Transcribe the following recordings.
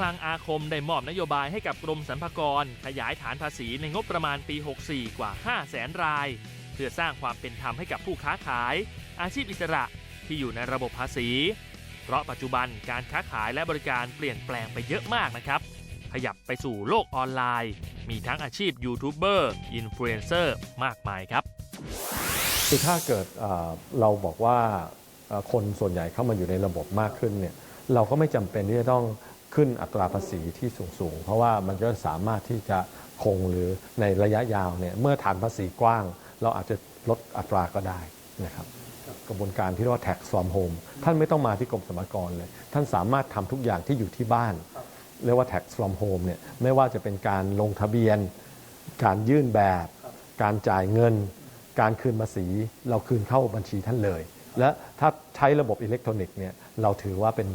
คลังอาคมได้มอบนโยบายให้กับกรมสรรพากร ขยายฐานภาษีในงบประมาณปี 64 กว่า 5 0 0แสนราย เพื่อสร้างความเป็นธรรมให้กับผู้ค้าขาย อาชีพอิสระที่อยู่ในระบบภาษี เพราะปัจจุบันการค้าขายและบริการเปลี่ยนแปลงไปเยอะมากนะครับ ขยับไปสู่โลกออนไลน์ มีทั้งอาชีพยูทูบเบอร์อินฟลูเอนเซอร์มากมายครับคือถ้าเกิดเราบอกว่าคนส่วนใหญ่เข้ามาอยู่ในระบบมากขึ้นเนี่ยเราก็ไม่จำเป็นที่จะต้อง ขึ้นอัตราภาษีที่สูงๆ เพราะว่ามันก็สามารถที่จะคงหรือในระยะยาวเนี่ยเมื่อฐานภาษีกว้าง เราอาจจะลดอัตราก็ได้นะครับกระบวนการที่เรียกว่า tax from home ท่านไม่ต้องมาที่กรมสรรพากรเลย ท่านสามารถทำทุกอย่างที่อยู่ที่บ้าน เรียกว่า tax from home เนี่ยไม่ว่าจะเป็นการลงทะเบียน การยื่นแบบ การจ่ายเงิน การคืนภาษี เราคืนเข้าบัญชีท่านเลย และถ้าใช้ระบบอิเล็กทรอนิกส์เนี่ยเราถือว่าเป็น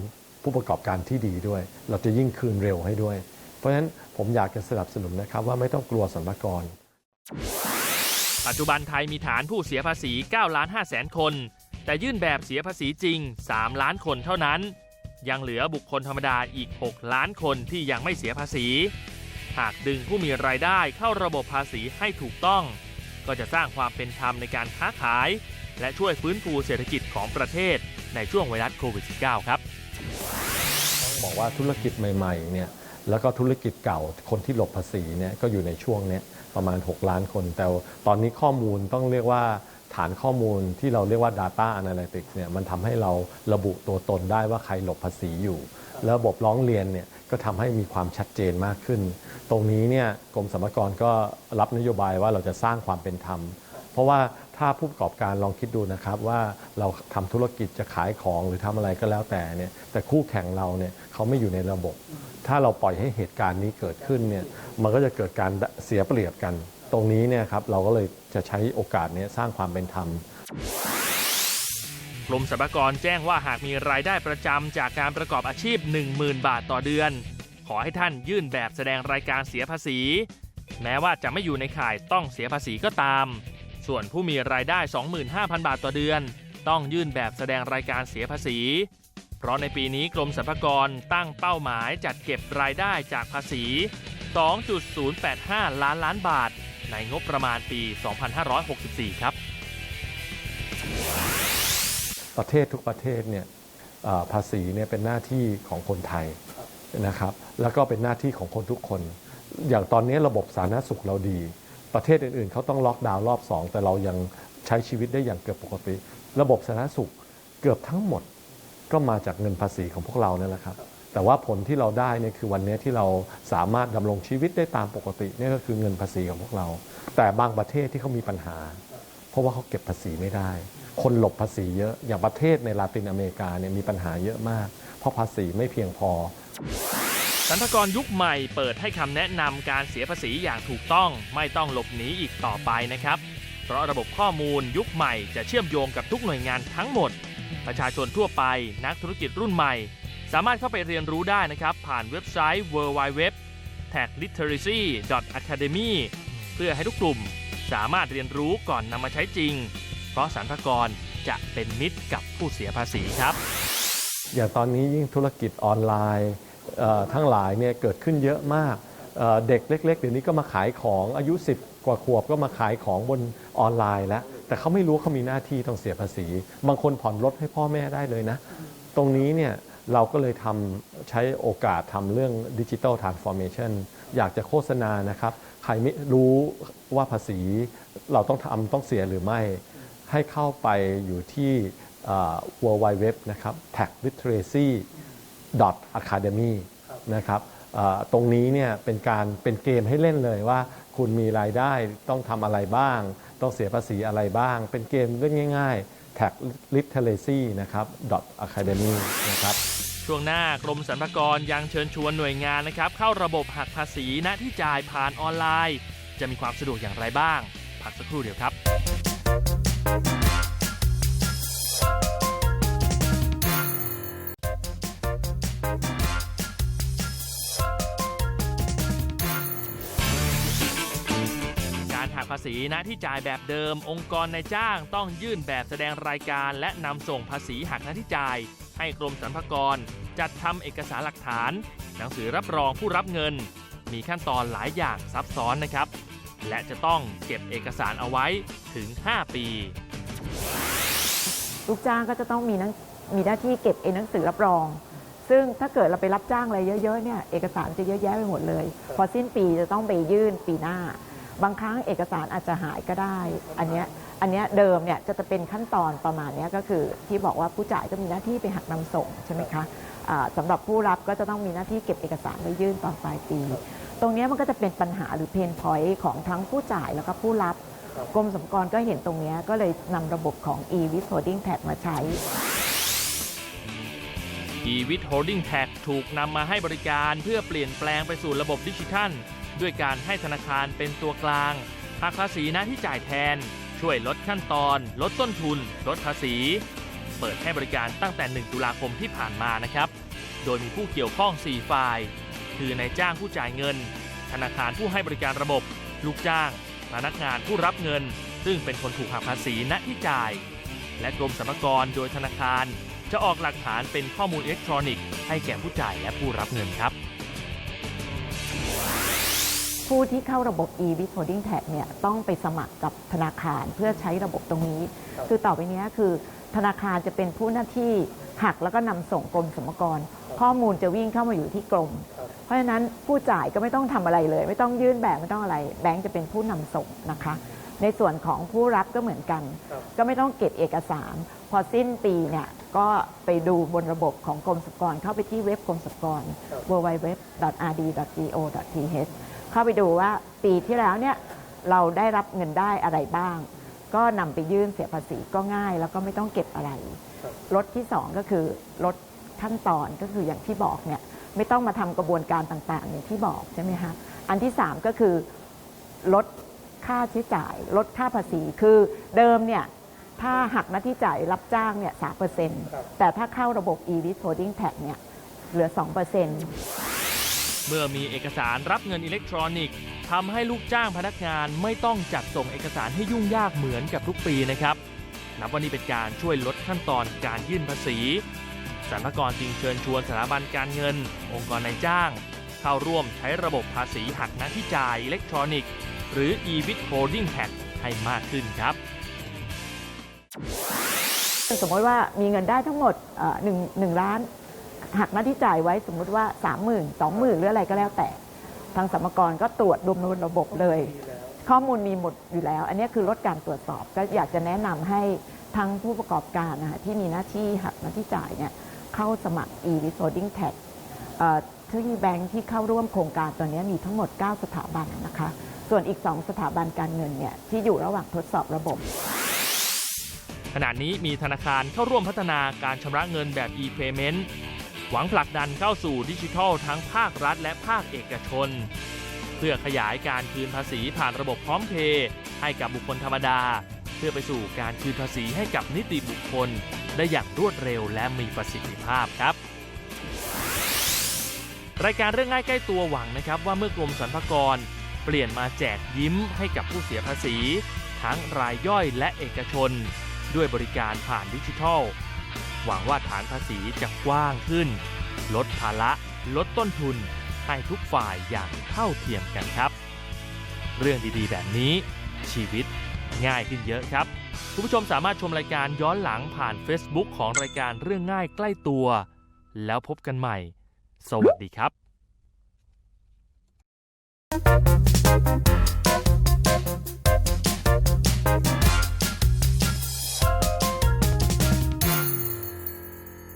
ผู้ประกอบการที่ดีด้วย เราจะยิ่งคืนเร็วให้ด้วย เพราะฉะนั้นผมอยากจะสนับสนุนนะครับว่าไม่ต้องกลัวสรรพากร ปัจจุบันไทยมีฐานผู้เสียภาษี9ล้าน5แสนคน แต่ยื่นแบบเสียภาษีจริง 3 ล้านคนเท่านั้น ยังเหลือบุคคลธรรมดาอีก 6 ล้านคนที่ยังไม่เสียภาษี หากดึงผู้มีรายได้เข้าระบบภาษีให้ถูกต้อง ก็จะสร้างความเป็นธรรมในการค้าขาย และช่วยฟื้นฟูเศรษฐกิจของประเทศในช่วงไวรัสโควิด -19 ครับ บอกว่าธุรกิจใหม่ๆเนี่ยแล้วก็ธุรกิจเก่าคนที่หลบภาษีเนี่ยก็อยู่ในช่วงเนี้ยประมาณ 6 ล้านคน แต่ตอนนี้ข้อมูลต้องเรียกว่าฐานข้อมูลที่เราเรียกว่า Data Analytics เนี่ยมันทำให้เราระบุตัวตนได้ว่าใครหลบภาษีอยู่แล้วระบบร้องเรียนเนี่ยก็ทำให้มีความชัดเจนมากขึ้น ตรงนี้เนี่ยกรมสรรพากรก็รับนโยบายว่าเราจะสร้างความเป็นธรรม เพราะว่า ถ้าผู้ประกอบการลองคิดดูนะครับว่าเราทำธุรกิจจะขายของหรือทำอะไรก็แล้วแต่เนี่ยแต่คู่แข่งเราเนี่ยเขาไม่อยู่ในระบบ ถ้าเราปล่อยให้เหตุการณ์นี้เกิดขึ้นเนี่ยมันก็จะเกิดการเสียเปรียบกัน ตรงนี้เนี่ยครับเราก็เลยจะใช้โอกาสนี้สร้างความเป็นธรรมกรมสรรพากรแจ้งว่าหากมีรายได้ประจำจากการประกอบอาชีพ 10,000 บาทต่อเดือน ขอให้ท่านยื่นแบบแสดงรายการเสียภาษี แม้ว่าจะไม่อยู่ในข่ายต้องเสียภาษีก็ตาม ส่วนผู้มีรายได้ 25,000 บาทต่อเดือน ต้องยื่นแบบแสดงรายการเสียภาษี เพราะในปีนี้กรมสรรพากรตั้งเป้าหมายจัดเก็บรายได้จากภาษี 2.085 ล้านล้านบาท ในงบประมาณปี 2564 ครับ ประเทศทุกประเทศเนี่ยภาษีเนี่ยเป็นหน้าที่ของคนไทยนะครับ แล้วก็เป็นหน้าที่ของคนทุกคน อย่างตอนนี้ระบบสาธารณสุขเราดี ประเทศอื่นๆ เขาต้องล็อกดาวน์รอบ 2 แต่เรายังใช้ชีวิตได้อย่างเกือบปกติ ระบบสาธารณสุขเกือบทั้งหมดก็มาจากเงินภาษีของพวกเรานั่นแหละครับ แต่ว่าผลที่เราได้เนี่ยคือวันนี้ที่เราสามารถดำรงชีวิตได้ตามปกตินี่ก็คือเงินภาษีของพวกเรา แต่บางประเทศที่เขามีปัญหา เพราะว่าเขาเก็บภาษีไม่ได้ คนหลบภาษีเยอะอย่างประเทศในลาตินอเมริกาเนี่ยมีปัญหาเยอะมาก เพราะภาษีไม่เพียงพอ สรรพากรยุคใหม่เปิดให้คำแนะนำการเสียภาษีอย่างถูกต้องไม่ต้องหลบหนีอีกต่อไปนะครับ เพราะระบบข้อมูลยุคใหม่จะเชื่อมโยงกับทุกหน่วยงานทั้งหมด ประชาชนทั่วไป นักธุรกิจรุ่นใหม่ สามารถเข้าไปเรียนรู้ได้นะครับ ผ่านเว็บไซต์ www taxliteracy academy เพื่อให้ทุกกลุ่มสามารถเรียนรู้ก่อนนำมาใช้จริง เพราะสรรพากรจะเป็นมิตรกับผู้เสียภาษีครับ อย่างตอนนี้ยิ่งธุรกิจออนไลน์ ทั้งหลายเนี่ยเกิดขึ้นเยอะมากเเด็กเล็ก ๆ เดี๋ยวนี้ก็มาขายของอายุ 10 กว่าขวบก็มาขายของบนออนไลน์แล้ว แต่เขาไม่รู้เขามีหน้าที่ต้องเสียภาษี บางคนผ่อนรถให้พ่อแม่ได้เลยนะ ตรงนี้เนี่ยเราก็เลยทำใช้โอกาสทำเรื่องดิจิ t a ลทรานส์ฟอร์เมชันอยากจะโฆษณานะครับ ใครไม่รู้ว่าภาษีเราต้องทำต้องเสียหรือไม่ ให้เข้าไปอยู่ที่ w w w นะครับ tax literacy academy นะครับเอ่อตรงนี้เนี่ยเป็นการเป็นเกมให้เล่นเลยว่า คุณมีรายได้ต้องทำอะไรบ้าง ต้องเสียภาษีอะไรบ้าง เป็นเกมเล่นง่ายๆ tax literacy นะครับ academy นะครับช่วงหน้ากรมสรรพากรยังเชิญชวนหน่วยงานนะครับ เข้าระบบหักภาษีณที่จ่ายผ่านออนไลน์ จะมีความสะดวกอย่างไรบ้าง พักสักครู่เดียวครับารหักภาษีณที่จ่ายแบบเดิม องค์กรในายจ้างต้องยื่นแบบแสดงรายการ และนำส่งภาษีหักหน้าที่จ่าย ให้กรมสรรพากร จัดทำเอกสารหลักฐาน หนังสือรับรองผู้รับเงิน มีขั้นตอนหลายอย่างซับซ้อนนะครับ และจะต้องเก็บเอกสารเอาไว้ถึง 5 ปี ลูกจ้างก็จะต้องมีหนังมีหน้าที่เก็บเอหนังสือรับรอง ซึ่งถ้าเกิดเราไปรับจ้างอะไรเยอะๆเนี่ยเอกสารจะเยอะแยะไปหมดเลย พอสิ้นปีจะต้องไปยื่นปีหน้า บางครั้งเอกสารอาจจะหายก็ได้ อันเนี้ยอันเนี้ยเดิมเนี่ยจะจะเป็นขั้นตอนประมาณนี้ก็คือ ที่บอกว่าผู้จ่ายก็มีหน้าที่ไปหักนำส่งใช่ไหมคะอ่าสำหรับผู้รับก็จะต้องมีหน้าที่เก็บเอกสารไว้ยื่นตอนปลายปี ตรงนี้มันก็จะเป็นปัญหาหรือเพนพอยต์ของทั้งผู้จ่ายแล้วก็ผู้รับกรมสรรพากรก็เห็นตรงนี้ก็เลยนำระบบของ e-withholding tax มาใช้ e-withholding tax ถูกนำมาให้บริการเพื่อเปลี่ยนแปลงไปสู่ระบบดิจิทัล ด้วยการให้ธนาคารเป็นตัวกลางหักภาษีหน้าที่จ่ายแทน ช่วยลดขั้นตอน ลดต้นทุน ลดภาษี เปิดให้บริการตั้งแต่ 1 ตุลาคมที่ผ่านมานะครับ โดยมีผู้เกี่ยวข้อง 4 ฝ่าย คือนายจ้างผู้จ่ายเงิน ธนาคารผู้ให้บริการระบบ ลูกจ้าง พนักงานผู้รับเงิน ซึ่งเป็นคนถูกหักภาษีณที่จ่าย และกรมสรรพากรโดยธนาคารจะออกหลักฐานเป็นข้อมูลอิเล็กทรอนิกส์ให้แก่ผู้จ่ายและผู้รับเงินครับ ผู้ที่เข้าระบบ e-withholding tax เนี่ยต้องไปสมัครกับธนาคารเพื่อใช้ระบบตรงนี้ คือต่อไปเนี้ยคือธนาคารจะเป็นผู้หน้าที่หักแล้วก็นำส่งกรมสรรพากรข้อมูลจะวิ่งเข้ามาอยู่ที่กรม เพราะฉะนั้นผู้จ่ายก็ไม่ต้องทำอะไรเลย ไม่ต้องยื่นแบบไม่ต้องอะไร แบงก์จะเป็นผู้นำส่งนะคะ ในส่วนของผู้รับก็เหมือนกัน ก็ไม่ต้องเก็บเอกสาร พอสิ้นปีเนี่ยก็ไปดูบนระบบของกรมสรรพากรเข้าไปที่เว็บกรมสรรพากร www.rd.go.th เข้าไปดูว่าปีที่แล้วเนี่ยเราได้รับเงินได้อะไรบ้าง ก็นำไปยื่นเสียภาษีก็ง่าย แล้วก็ไม่ต้องเก็บอะไรลดที่ 2 ก็คือลดขั้นตอนก็คืออย่างที่บอกเนี่ยไม่ต้องมาทำกระบวนการต่างๆอย่างที่บอกใช่ไหมคะอันที่ 3 ก็คือลดค่าใช้จ่าย ลดค่าภาษีคือเดิมเนี่ยถ้าหักหน้าที่จ่ายรับจ้างเนี่ยสาแต่ถ้าเข้าระบบ e-withholding tax เนี่ยเหลือ 2% เมื่อมีเอกสารรับเงินอิเล็กทรอนิกส์ทำให้ลูกจ้างพนักงานไม่ต้องจัดส่งเอกสารให้ยุ่งยากเหมือนกับทุกปีนะครับนับว่านี่เป็นการช่วยลดขั้นตอนการยื่นภาษีสรรพากรจึงเชิญชวนสถาบันการเงิน องค์กรนายจ้าง เข้าร่วมใช้ระบบภาษีหักหน้าที่จ่ายอิเล็กทรอนิกส์ หรือ e-withholding tax ให้มากขึ้นครับสมมติว่ามีเงินได้ทั้งหมดเอ่อหนึ่งหนึ่งล้าน หักหน้าที่จ่ายไว้สมมุติว่า 3 0 0 0 0 2 0 0 0 0หรืออะไรก็แล้วแต่ ทางสรรพากรก็ตรวจรวมในระบบเลย ข้อมูลมีหมดอยู่แล้ว อันนี้คือลดการตรวจสอบก็อยากจะแนะนำให้ทั้งผู้ประกอบการนะคะที่มีหน้าที่หักหน้าที่จ่ายเนี่ยเข้าสมัคร e-withholding tax เอ่อที่แบงค์ที่เข้าร่วมโครงการตัวนี้มีทั้งหมด 9 สถาบันนะคะ ส่วนอีก 2 สถาบันการเงินเนี่ยที่อยู่ระหว่างทดสอบระบบขณะนี้มีธนาคารเข้าร่วมพัฒนาการชำระเงินแบบ e-payment หวังผลักดันเข้าสู่ดิจิทัลทั้งภาครัฐและภาคเอกชน เพื่อขยายการคืนภาษีผ่านระบบพร้อมเพย์ให้กับบุคคลธรรมดา เพื่อไปสู่การคืนภาษีให้กับนิติบุคคล ได้อย่างรวดเร็วและมีประสิทธิภาพครับ รายการเรื่องง่ายใกล้ตัวหวังนะครับว่าเมื่อกรมสรรพากรเปลี่ยนมาแจกยิ้มให้กับผู้เสียภาษี ทั้งรายย่อยและเอกชน ด้วยบริการผ่านดิจิทัล หวังว่าฐานภาษีจะกว้างขึ้น ลดภาระลดต้นทุน ให้ทุกฝ่ายอย่างเท่าเทียมกันครับ เรื่องดีๆ แบบนี้ ชีวิตง่ายขึ้นเยอะครับคุณผู้ชมสามารถชมรายการย้อนหลังผ่าน Facebook ของรายการเรื่องง่ายใกล้ตัว แล้วพบกันใหม่ สวัสดีครับ